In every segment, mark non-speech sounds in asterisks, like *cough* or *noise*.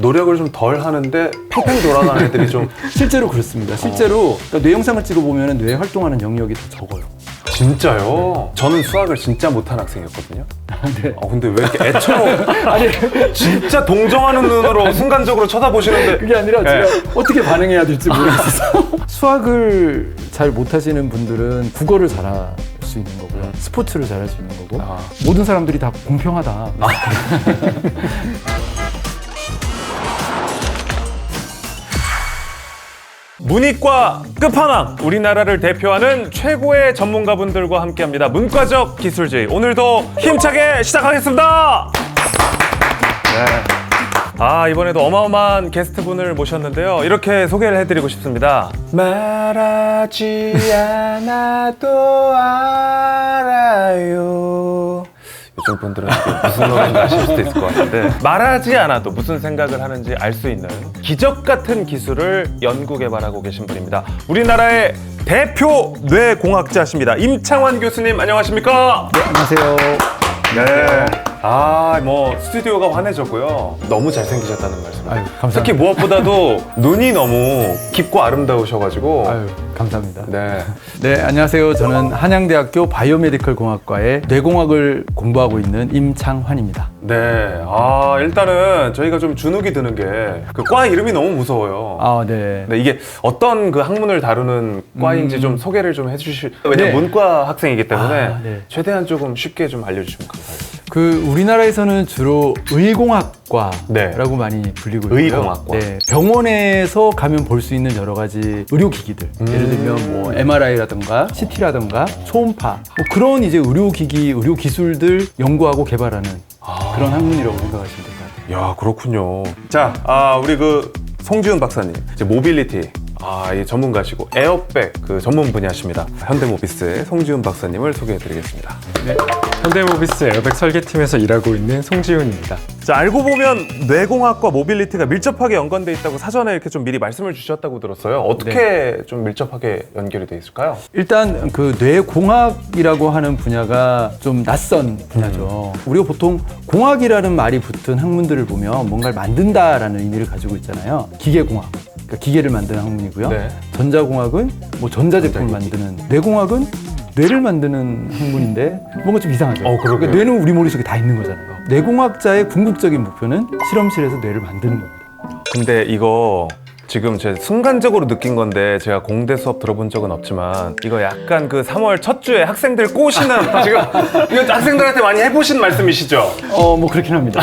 노력을 좀 덜 하는데 팽팽 돌아가는 애들이 좀 *laughs* 실제로 그렇습니다. 실제로 그러니까 뇌 영상을 찍어보면 뇌 활동하는 영역이 더 적어요. 진짜요? 저는 수학을 진짜 못한 학생이었거든요. 네. 아, 근데 왜 이렇게 애처럼 *laughs* 아니 진짜 동정하는 눈으로 순간적으로 쳐다보시는데 그게 아니라 네. 제가 어떻게 반응해야 될지 모르겠어서 *laughs* 수학을 잘 못하시는 분들은 국어를 잘할 수 있는 거고요. 스포츠를 잘할 수 있는 거고 아. 모든 사람들이 다 공평하다. 문이과 끝판왕 우리나라를 대표하는 최고의 전문가분들과 함께합니다. 문과적 기술주의 오늘도 힘차게 시작하겠습니다. 네. 아 이번에도 어마어마한 게스트분을 모셨는데요. 이렇게 소개를 해드리고 싶습니다. 말하지 *laughs* 않아도 알아요. 요즘 분들은 이게 무슨 노래인지 아실 수도 있을 것 같은데 말하지 않아도 무슨 생각을 하는지 알 수 있는 기적 같은 기술을 연구 개발하고 계신 분입니다. 우리나라의 대표 뇌공학자십니다. 임창환 교수님 안녕하십니까? 네, 안녕하세요. 네. 아, 뭐 스튜디오가 환해졌고요. 너무 잘생기셨다는 말씀. 아유, 감사합니다. 특히 무엇보다도 눈이 너무 깊고 아름다우셔가지고. 아유, 감사합니다. 네. 네, 안녕하세요. 저는 한양대학교 바이오메디컬 공학과의 뇌공학을 공부하고 있는 임창환입니다. 네. 아, 일단은 저희가 좀 주눅이 드는 게 그 과 이름이 너무 무서워요. 아, 네. 네, 이게 어떤 그 학문을 다루는 과인지 좀 소개를 좀 해주실. 왜냐면 네. 문과 학생이기 때문에 아, 네. 최대한 조금 쉽게 좀 알려주시면 감사하겠습니다. 그 우리나라에서는 주로 의공학과라고 네. 많이 불리고 있고요. 의공학과. 네. 병원에서 가면 볼 수 있는 여러 가지 의료 기기들. 음. 예를 들면 뭐 MRI라든가 CT라든가 초음파 뭐 그런 이제 의료 기기, 의료 기술들 연구하고 개발하는 아. 그런 학문이라고 생각하시면 될 것 같아요. 야 그렇군요. 자, 아 우리 그 송지훈 박사님 이제 모빌리티 아, 이 전문가시고 에어백 그 전문 분야십니다. 현대모비스의 송지훈 박사님을 소개해드리겠습니다. 네, 현대모비스 에어백 설계팀에서 일하고 있는 송지훈입니다. 자, 알고 보면 뇌공학과 모빌리티가 밀접하게 연관돼 있다고 사전에 이렇게 좀 미리 말씀을 주셨다고 들었어요. 어떻게 좀 밀접하게 연결이 돼 있을까요? 일단 그 뇌공학이라고 하는 분야가 좀 낯선 분야죠. 음. 우리가 보통 공학이라는 말이 붙은 학문들을 보면 뭔가를 만든다라는 의미를 가지고 있잖아요. 기계공학. 그러니까 기계를 만드는 학문이고요. 네. 전자공학은 뭐 전자제품을 만드는 뇌공학은 뇌를 만드는 학문인데 뭔가 좀 이상하죠. 어, 그러게요. 그러니까 뇌는 우리 머릿속에 다 있는 거잖아요. 뇌공학자의 궁극적인 목표는 실험실에서 뇌를 만드는 겁니다. 근데 이거 지금 제 순간적으로 느낀 건데 제가 공대 수업 들어본 적은 없지만 이거 약간 그 3월 첫 주에 학생들 꼬시는 *laughs* 지금 이거 학생들한테 많이 해보신 말씀이시죠? 어, 뭐 그렇긴 합니다.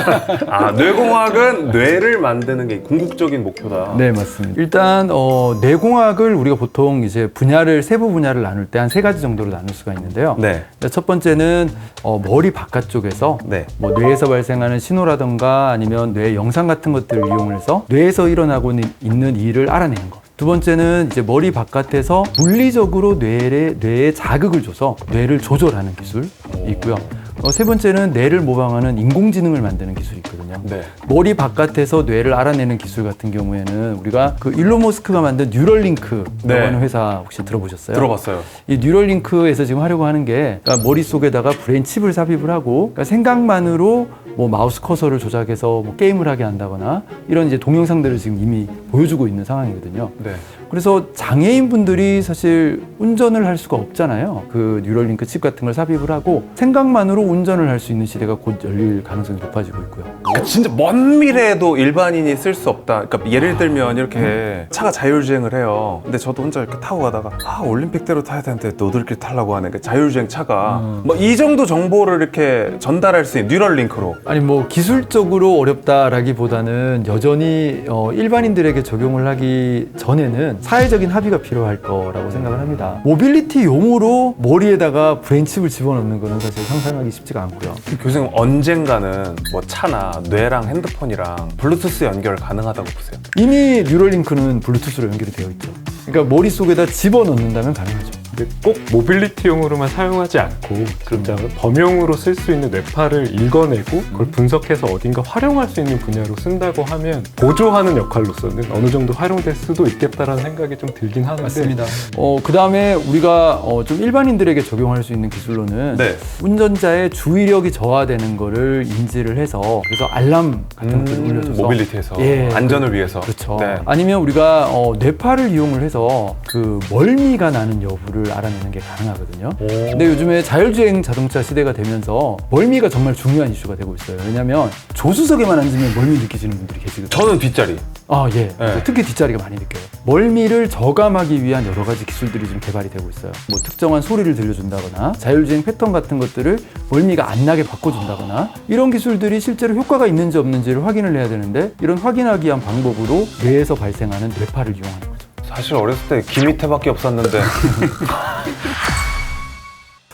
*laughs* 아 뇌공학은 뇌를 만드는 게 궁극적인 목표다. 네, 맞습니다. 일단 어, 뇌공학을 우리가 보통 이제 분야를 세부 분야를 나눌 때 한 세 가지 정도로 나눌 수가 있는데요. 네. 첫 번째는 어, 머리 바깥쪽에서 네. 뭐 뇌에서 발생하는 신호라던가 아니면 뇌 영상 같은 것들을 이용해서 뇌에서 일어나고 있는- 있는 일을 알아내는 것. 두 번째는 이제 머리 바깥에서 물리적으로 뇌에, 뇌에 자극을 줘서 뇌를 조절하는 기술이 있고요. 어, 세 번째는 뇌를 모방하는 인공지능을 만드는 기술이 있거든요. 네. 머리 바깥에서 뇌를 알아내는 기술 같은 경우에는 우리가 그 일론 머스크가 만든 뉴럴링크라고 네. 하는 회사 혹시 들어보셨어요? 들어봤어요. 이 뉴럴링크에서 지금 하려고 하는 게 그러니까 머릿속에다가 브레인 칩을 삽입을 하고 그러니까 생각만으로 뭐 마우스 커서를 조작해서 뭐 게임을 하게 한다거나 이런 이제 동영상들을 지금 이미 보여주고 있는 상황이거든요. 네. 그래서 장애인 분들이 사실 운전을 할 수가 없잖아요. 그 뉴럴링크 칩 같은 걸 삽입을 하고 생각만으로 운전을 할 수 있는 시대가 곧 열릴 가능성이 높아지고 있고요. 그러니까 진짜 먼 미래에도 일반인이 쓸 수 없다. 그러니까 예를 들면 이렇게 차가 자율주행을 해요. 근데 저도 혼자 이렇게 타고 가다가 아 올림픽대로 타야 되는데 너들끼리 타려고 하는 그 자율주행 차가 뭐이 정도 정보를 이렇게 전달할 수 있는 뉴럴링크로 아니 뭐 기술적으로 어렵다라기보다는 여전히 어, 일반인들에게 적용을 하기 전에는 사회적인 합의가 필요할 거라고 생각을 합니다. 모빌리티 용으로 머리에다가 브레인칩을 집어넣는 거는 사실 상상하기 쉽지가 않고요. 교수님 언젠가는 뭐 차나 뇌랑 핸드폰이랑 블루투스 연결 가능하다고 보세요. 이미 뉴럴링크는 블루투스로 연결이 되어 있죠. 그러니까 머릿속에다 집어넣는다면 가능하죠. 꼭 모빌리티용으로만 사용하지 않고 진짜 범용으로 쓸 수 있는 뇌파를 읽어내고 그걸 분석해서 어딘가 활용할 수 있는 분야로 쓴다고 하면 보조하는 역할로서는 어느 정도 활용될 수도 있겠다라는 생각이 좀 들긴 하는데 맞습니다. 어, 그 다음에 우리가 어, 좀 일반인들에게 적용할 수 있는 기술로는 네. 운전자의 주의력이 저하되는 거를 인지를 해서 그래서 알람 같은 것들을 음, 울려줘서 모빌리티에서 예, 안전을 위해서. 그렇죠. 네. 아니면 우리가 어, 뇌파를 이용을 해서 그 멀미가 나는 여부를 알아내는 게 가능하거든요. 근데 요즘에 자율주행 자동차 시대가 되면서 멀미가 정말 중요한 이슈가 되고 있어요. 왜냐하면 조수석에만 앉으면 멀미 느끼시는 분들이 계시거든요. 저는 뒷자리. 아, 예. 네. 특히 뒷자리가 많이 느껴요. 멀미를 저감하기 위한 여러 가지 기술들이 좀 개발이 되고 있어요. 뭐 특정한 소리를 들려준다거나 자율주행 패턴 같은 것들을 멀미가 안 나게 바꿔준다거나 이런 기술들이 실제로 효과가 있는지 없는지를 확인을 해야 되는데 이런 확인하기 위한 방법으로 뇌에서 발생하는 뇌파를 이용하는 거죠. 사실 어렸을 때 기미태밖에 없었는데. *laughs*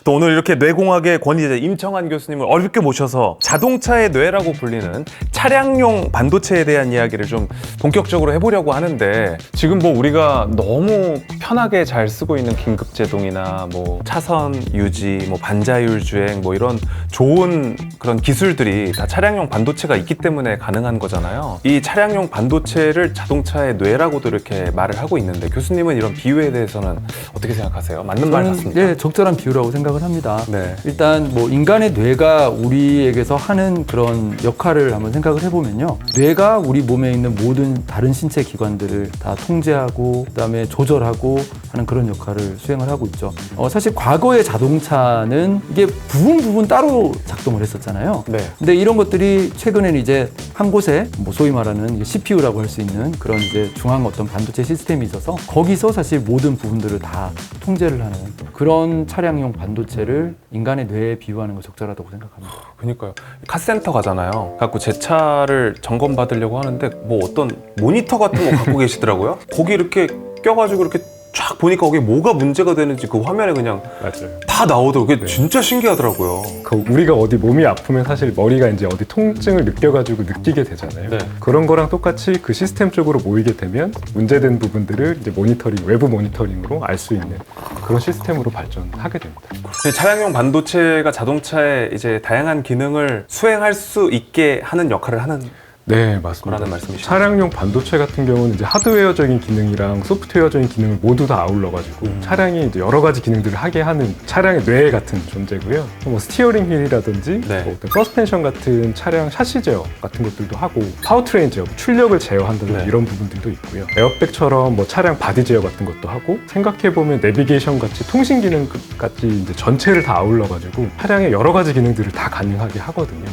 또 오늘 이렇게 뇌공학의 권위자 임청환 교수님을 어렵게 모셔서 자동차의 뇌라고 불리는 차량용 반도체에 대한 이야기를 좀 본격적으로 해보려고 하는데 지금 뭐 우리가 너무 편하게 잘 쓰고 있는 긴급제동이나 뭐 차선 유지, 뭐 반자율 주행 뭐 이런 좋은 그런 기술들이 다 차량용 반도체가 있기 때문에 가능한 거잖아요. 이 차량용 반도체를 자동차의 뇌라고도 이렇게 말을 하고 있는데 교수님은 이런 비유에 대해서는 어떻게 생각하세요? 맞는 말 같습니까? 예, 적절한 비유라고 생각 을 합니다. 네. 일단 뭐 인간의 뇌가 우리에게서 하는 그런 역할을 한번 생각을 해보면요. 뇌가 우리 몸에 있는 모든 다른 신체 기관들을 다 통제하고 그다음에 조절하고 하는 그런 역할을 수행을 하고 있죠. 어, 사실 과거의 자동차는 이게 부분 부분 따로 작동을 했었잖아요. 네. 근데 이런 것들이 최근에는 이제 한 곳에 뭐 소위 말하는 CPU라고 할 수 있는 그런 이제 중앙 어떤 반도체 시스템이 있어서 거기서 사실 모든 부분들을 다 통제를 하는 그런 차량용 반도체 를 인간의 뇌에 비유하는 거 적절하다고 생각합니다. 그러니까요. 카센터 가잖아요. 갖고 제 차를 점검 받으려고 하는데 뭐 어떤 모니터 같은 거 갖고 *laughs* 계시더라고요. 거기 이렇게 껴가지고 이렇게 쫙 보니까 거기 뭐가 문제가 되는지 그 화면에 그냥 맞아요. 다 나오더라고요. 그게 진짜 신기하더라고요. 그 우리가 어디 몸이 아프면 사실 머리가 이제 어디 통증을 느껴가지고 느끼게 되잖아요. 네. 그런 거랑 똑같이 그 시스템 쪽으로 모이게 되면 문제된 부분들을 이제 모니터링, 외부 모니터링으로 알 수 있는 그런 시스템으로 발전하게 됩니다. 근데 차량용 반도체가 자동차의 이제 다양한 기능을 수행할 수 있게 하는 역할을 하는 네, 맞습니다. 거라는 말씀이시죠? 차량용 반도체 같은 경우는 이제 하드웨어적인 기능이랑 소프트웨어적인 기능을 모두 다 아울러 가지고 음. 차량이 이제 여러 가지 기능들을 하게 하는 차량의 뇌 같은 존재고요. 뭐 스티어링 휠이라든지 네. 뭐 어떤 서스펜션 같은 차량 샤시 제어 같은 것들도 하고 파워트레인 제어, 출력을 제어한다든지 네. 이런 부분들도 있고요. 에어백처럼 뭐 차량 바디 제어 같은 것도 하고 생각해 보면 내비게이션 같이 통신 기능 같이 이제 전체를 다 아울러 가지고 차량의 여러 가지 기능들을 다 가능하게 하거든요.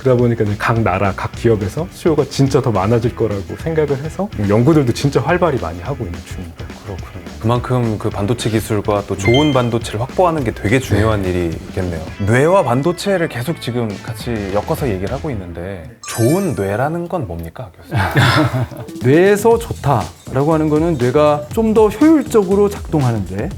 음, 그러다 보니까 이제 각 나라, 각 기업에서 수요가 진짜 더 많아질 거라고 생각을 해서 연구들도 진짜 활발히 많이 하고 있는 중입니다. 그렇군요. 그만큼 그 반도체 기술과 또 좋은 반도체를 확보하는 게 되게 중요한 일이겠네요. 뇌와 반도체를 계속 지금 같이 엮어서 얘기를 하고 있는데 좋은 뇌라는 건 뭡니까, 교수님? *laughs* 뇌에서 좋다라고 하는 거는 뇌가 좀 더 효율적으로 작동하는 뇌.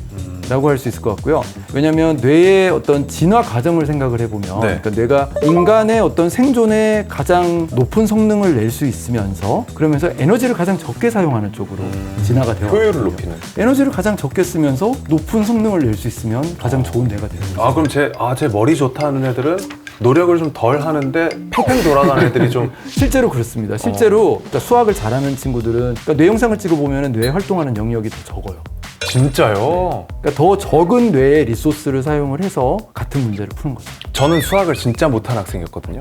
라고 할 수 있을 것 같고요. 왜냐하면 뇌의 어떤 진화 과정을 생각을 해보면 네. 그러니까 뇌가 인간의 어떤 생존에 가장 높은 성능을 낼 수 있으면서 그러면서 에너지를 가장 적게 사용하는 쪽으로 진화가 되어 효율을. 높이는. 에너지를 가장 적게 쓰면서 높은 성능을 낼 수 있으면 가장 좋은 뇌가 되는 거죠. 아 그럼 제 아 제 머리 좋다 하는 애들은 노력을 좀 덜 하는데 팽팽 돌아가는 애들이 좀 *laughs* 실제로 그렇습니다. 실제로 그러니까 수학을 잘하는 친구들은 그러니까 뇌 영상을 찍어 보면 뇌 활동하는 영역이 더 적어요. 진짜요. 그러니까 더 적은 뇌의 리소스를 사용을 해서 같은 문제를 푸는 거죠. 저는 수학을 진짜 못한 학생이었거든요.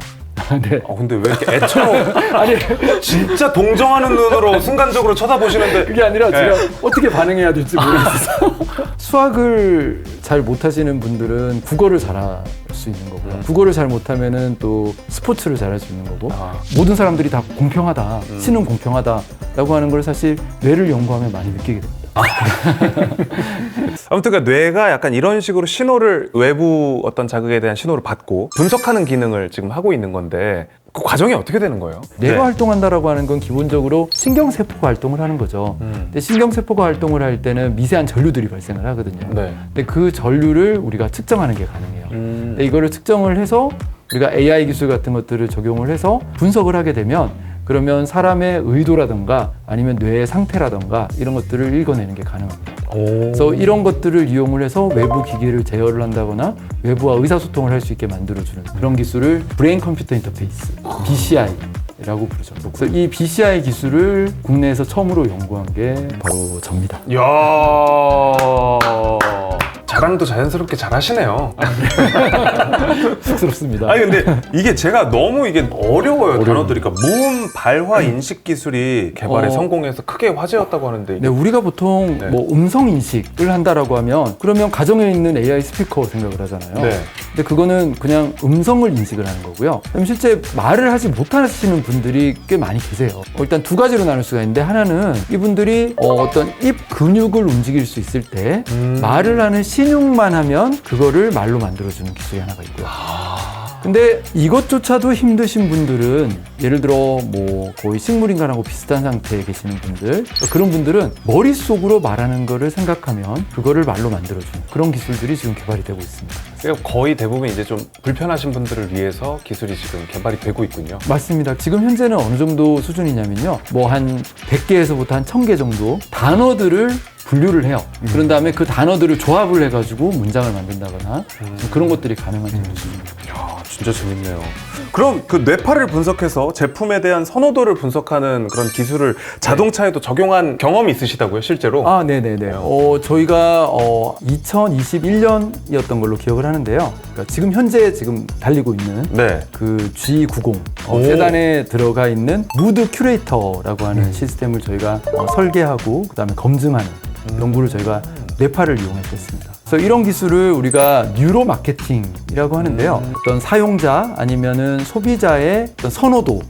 네. 아 근데 왜 이렇게 애처로 *laughs* 아니 진짜 동정하는 눈으로 순간적으로 쳐다보시는데 그게 아니라 네. 제가 어떻게 반응해야 될지 모르겠어서 *laughs* 수학을 잘 못하시는 분들은 국어를 잘할 수 있는 거고요. 국어를 잘 못하면은 또 스포츠를 잘할 수 있는 거고 아. 모든 사람들이 다 공평하다, 신은 공평하다라고 하는 걸 사실 뇌를 연구하면 많이 느끼게 됩니다. *laughs* 아무튼 그 뇌가 약간 이런 식으로 신호를 외부 어떤 자극에 대한 신호를 받고 분석하는 기능을 지금 하고 있는 건데 그 과정이 어떻게 되는 거예요? 뇌가 네. 활동한다라고 하는 건 기본적으로 신경세포가 활동을 하는 거죠. 음. 근데 신경세포가 활동을 할 때는 미세한 전류들이 발생을 하거든요. 네. 근데 그 전류를 우리가 측정하는 게 가능해요. 음. 근데 이거를 측정을 해서 우리가 AI 기술 같은 것들을 적용을 해서 분석을 하게 되면 그러면 사람의 의도라든가 아니면 뇌의 상태라든가 이런 것들을 읽어내는 게 가능합니다. 그래서 이런 것들을 이용을 해서 외부 기기를 제어를 한다거나 외부와 의사소통을 할 수 있게 만들어주는 그런 기술을 브레인 컴퓨터 인터페이스 BCI 라고 부르죠. 그래서 이 BCI 기술을 국내에서 처음으로 연구한 게 바로 접니다. 이야. 자랑도 자연스럽게 잘 하시네요. *laughs* 쑥스럽습니다. 아니 근데 이게 제가 너무 이게 어려워요 단어들이 그러니까 무음 발화 인식 기술이 개발에 어. 성공해서 크게 화제였다고 하는데 네, 우리가 보통 네. 뭐 음성 인식을 한다라고 하면 그러면 가정에 있는 AI 스피커 생각을 하잖아요. 네. 근데 그거는 그냥 음성을 인식을 하는 거고요. 그럼 실제 말을 하지 못하시는 분들이 꽤 많이 계세요. 어, 일단 두 가지로 나눌 수가 있는데 하나는 이분들이 어, 떤입 근육을 움직일 수 있을 때 음. 말을 하는 신용만 하면 그거를 말로 만들어주는 기술이 하나가 있고요. 근데 이것조차도 힘드신 분들은 예를 들어 뭐 거의 식물인간하고 비슷한 상태에 계시는 분들 그런 분들은 머릿속으로 말하는 거를 생각하면 그거를 말로 만들어주는 그런 기술들이 지금 개발이 되고 있습니다. 거의 대부분 이제 좀 불편하신 분들을 위해서 기술이 지금 개발이 되고 있군요. 맞습니다. 지금 현재는 어느 정도 수준이냐면요. 뭐 한 100개에서부터 한 1000개 정도 단어들을 분류를 해요. 그런 다음에 그 단어들을 조합을 해가지고 문장을 만든다거나 그런 것들이 가능한 정도 수준입니다. 야, 진짜 재밌네요. 그럼 그 뇌파를 분석해서 제품에 대한 선호도를 분석하는 그런 기술을 자동차에도 적용한 경험이 있으시다고요, 실제로? 아, 네네네. 어, 저희가 어, 2021년이었던 걸로 기억을 하는데 요. 그러니까 지금 현재 지금 달리고 있는 네. 그 G90 어, 오. 세단에 들어가 있는 무드 큐레이터라고 하는 시스템을 저희가 어, 설계하고 그다음에 검증하는 연구를 저희가 뇌파를 이용해서 했습니다. 그래서 이런 기술을 우리가 뉴로 마케팅이라고 하는데요. 어떤 사용자 아니면은 소비자의 어떤 선호도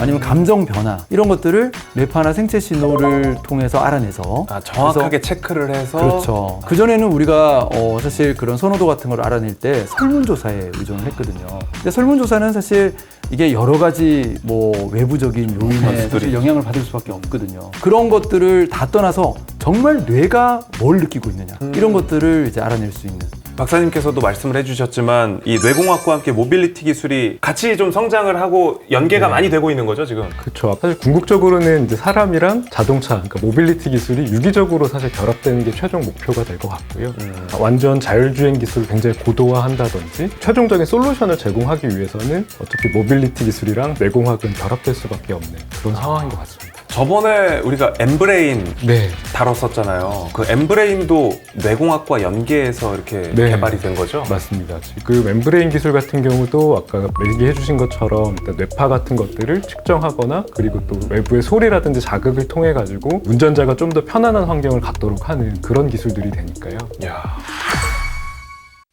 아니면 감정 변화 이런 것들을 뇌파나 생체 신호를 통해서 알아내서 아, 정확하게 체크를 해서 그렇죠. 그 전에는 우리가 어, 사실 그런 선호도 같은 걸 알아낼 때 설문조사에 의존을 했거든요. 근데 설문조사는 사실 이게 여러 가지 뭐 외부적인 요인에 변수들이 사실 영향을 받을 수밖에 없거든요. 그런 것들을 다 떠나서 정말 뇌가 뭘 느끼고 있느냐 이런 것들을 이제 알아낼 수 있는 박사님께서도 말씀을 해주셨지만 이 뇌공학과 함께 모빌리티 기술이 같이 좀 성장을 하고 연계가 많이 되고 있는 거죠 지금. 그렇죠. 사실 궁극적으로는 이제 사람이랑 자동차, 그러니까 모빌리티 기술이 유기적으로 사실 결합되는 게 최종 목표가 될 것 같고요. 완전 자율주행 기술을 굉장히 고도화한다든지 최종적인 솔루션을 제공하기 위해서는 어차피 모빌리티 기술이랑 뇌공학은 결합될 수밖에 없는 그런 상황인 것 같습니다. 저번에 우리가 엠브레인 네. 다뤘었잖아요. 그 엠브레인도 뇌공학과 연계해서 이렇게 네. 개발이 된 거죠. 맞습니다. 지금 멤브레인 기술 같은 경우도 아까 얘기해 주신 것처럼 일단 뇌파 같은 것들을 측정하거나 그리고 또 외부의 소리라든지 자극을 통해 가지고 운전자가 좀 더 편안한 환경을 갖도록 하는 그런 기술들이 되니까요. 야.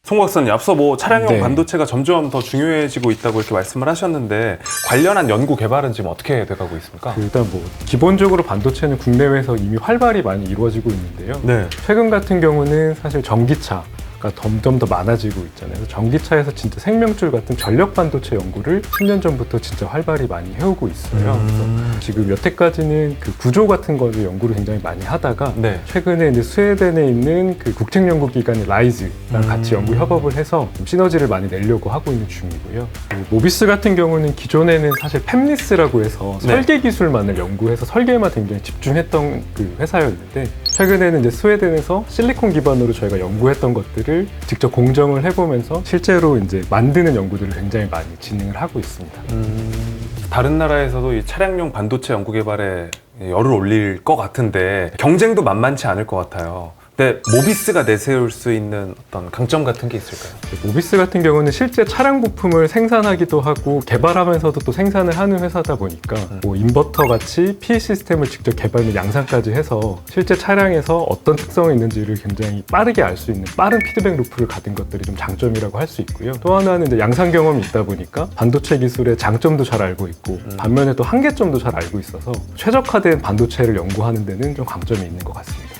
송 박사님, 앞서 뭐 차량용 네. 반도체가 점점 더 중요해지고 있다고 이렇게 말씀을 하셨는데 관련한 연구 개발은 지금 어떻게 돼가고 있습니까? 그 일단 뭐 기본적으로 반도체는 국내외에서 이미 활발히 많이 이루어지고 있는데요. 네. 최근 같은 경우는 사실 전기차 가 점점 더 많아지고 있잖아요. 그래서 전기차에서 진짜 생명줄 같은 전력 반도체 연구를 10년 전부터 진짜 활발히 많이 해오고 있어요. 그래서 지금 여태까지는 그 구조 같은 거를 연구를 굉장히 많이 하다가 네. 최근에 이제 스웨덴에 있는 그 국책 연구 기관인 라이즈랑 음. 같이 연구 협업을 해서 좀 시너지를 많이 내려고 하고 있는 중이고요. 그 모비스 같은 경우는 기존에는 사실 팹리스라고 해서 네. 설계 기술만을 연구해서 설계에만 굉장히 집중했던 그 회사였는데 최근에는 이제 스웨덴에서 실리콘 기반으로 저희가 연구했던 것들을 직접 공정을 해보면서 실제로 이제 만드는 연구들을 굉장히 많이 진행을 하고 있습니다. 음, 다른 나라에서도 이 차량용 반도체 연구 개발에 열을 올릴 것 같은데 경쟁도 만만치 않을 것 같아요. 근데 모비스가 내세울 수 있는 어떤 강점 같은 게 있을까요? 모비스 같은 경우는 실제 차량 부품을 생산하기도 하고 개발하면서도 또 생산을 하는 회사다 보니까 뭐 인버터 같이 PE 시스템을 직접 개발 및 양산까지 해서 실제 차량에서 어떤 특성이 있는지를 굉장히 빠르게 알 수 있는 빠른 피드백 루프를 가진 것들이 좀 장점이라고 할 수 있고요. 또 하나는 이제 양산 경험이 있다 보니까 반도체 기술의 장점도 잘 알고 있고 반면에 또 한계점도 잘 알고 있어서 최적화된 반도체를 연구하는 데는 좀 강점이 있는 것 같습니다.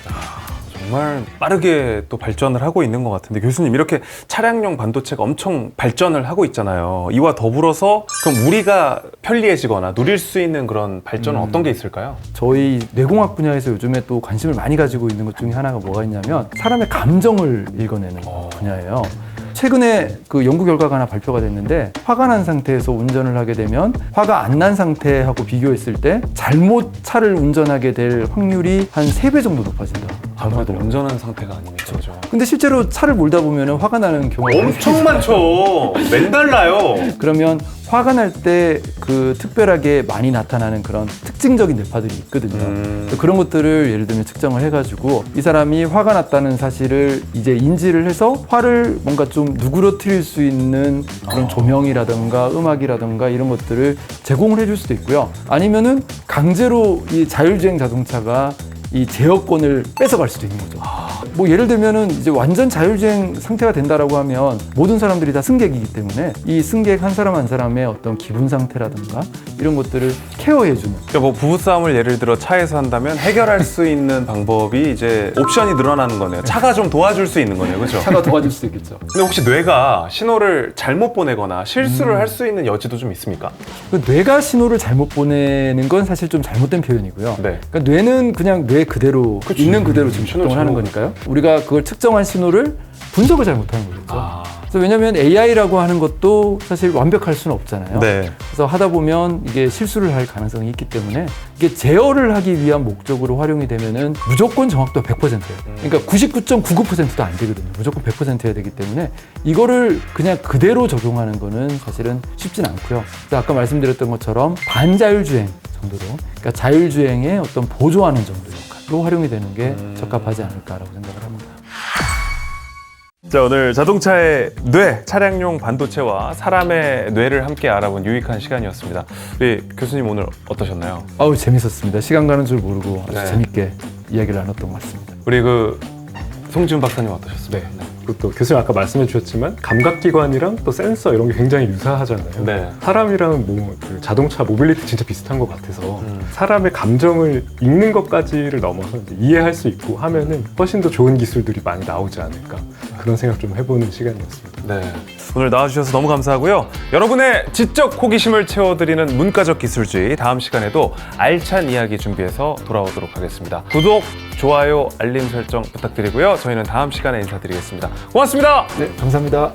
정말 빠르게 또 발전을 하고 있는 것 같은데 교수님 이렇게 차량용 반도체가 엄청 발전을 하고 있잖아요. 이와 더불어서 그럼 우리가 편리해지거나 누릴 수 있는 그런 발전은 어떤 게 있을까요? 저희 뇌공학 분야에서 요즘에 또 관심을 많이 가지고 있는 것 중에 하나가 뭐가 있냐면 사람의 감정을 읽어내는 어. 분야예요. 최근에 그 연구 결과가 하나 발표가 됐는데 화가 난 상태에서 운전을 하게 되면 화가 안 난 상태하고 비교했을 때 잘못 차를 운전하게 될 확률이 한 세 배 정도 높아진다. 아무래도 운전한 상태가 아니니까 그죠. 근데 실제로 차를 몰다 보면 화가 나는 경우가 엄청 많죠. 맨날 나요. 그러면 화가 날 때 그 특별하게 많이 나타나는 그런 특징적인 뇌파들이 있거든요. 음. 그래서 그런 것들을 예를 들면 측정을 해가지고 이 사람이 화가 났다는 사실을 이제 인지를 해서 화를 뭔가 좀 누그러뜨릴 수 있는 그런 조명이라든가 음악이라든가 이런 것들을 제공을 해줄 수도 있고요. 아니면은 강제로 이 자율주행 자동차가 이 제어권을 뺏어갈 수도 있는 거죠. 뭐 예를 들면은 이제 완전 자율주행 상태가 된다라고 하면 모든 사람들이 다 승객이기 때문에 이 승객 한 사람 한 사람의 어떤 기분 상태라든가 이런 것들을 케어해주는 그러니까 뭐 부부싸움을 예를 들어 차에서 한다면 해결할 수 있는 방법이 이제 옵션이 늘어나는 거네요. 차가 좀 도와줄 수 있는 거네요. 그죠? 차가 도와줄 수 있겠죠. 근데 혹시 뇌가 신호를 잘못 보내거나 실수를 할 수 있는 여지도 좀 있습니까? 그 뇌가 신호를 잘못 보내는 건 사실 좀 잘못된 표현이고요. 네. 그러니까 뇌는 그냥 뇌 그대로 그치. 있는 그대로 지금 신호를 작동을 하는 잘못- 거니까요. 우리가 그걸 측정한 신호를 분석을 잘 못하는 거겠죠. 아. 그래서 왜냐하면 AI라고 하는 것도 사실 완벽할 수는 없잖아요. 네. 그래서 하다 보면 이게 실수를 할 가능성이 있기 때문에 이게 제어를 하기 위한 목적으로 활용이 되면은 무조건 정확도가 100%예요. 그러니까 99.99%도 안 되거든요. 무조건 100%여야 되기 때문에 이거를 그냥 그대로 적용하는 거는 사실은 쉽진 않고요. 그래서 아까 말씀드렸던 것처럼 반자율주행 정도로 그러니까 자율주행의 어떤 보조하는 정도 역할 로 활용이 되는 게 적합하지 않을까라고 생각을 합니다. 자 오늘 자동차의 뇌, 차량용 반도체와 사람의 뇌를 함께 알아본 유익한 시간이었습니다. 우리 교수님 오늘 어떠셨나요? 아우 재밌었습니다. 시간 가는 줄 모르고 아주 네. 재밌게 이야기를 나눴던 것 같습니다. 우리 그 송지훈 박사님 어떠셨습니까? 네. 그리고 또 교수님 아까 말씀해 주셨지만 감각기관이랑 또 센서 이런 게 굉장히 유사하잖아요. 네. 사람이랑 뭐 그 자동차 모빌리티 진짜 비슷한 것 같아서 음. 사람의 감정을 읽는 것까지를 넘어서 이제 이해할 수 있고 하면은 훨씬 더 좋은 기술들이 많이 나오지 않을까 그런 생각 좀 해보는 시간이었습니다. 네. 오늘 나와주셔서 너무 감사하고요. 여러분의 지적 호기심을 채워드리는 문과적 기술주의 다음 시간에도 알찬 이야기 준비해서 돌아오도록 하겠습니다. 구독, 좋아요, 알림 설정 부탁드리고요. 저희는 다음 시간에 인사드리겠습니다. 고맙습니다. 네, 감사합니다.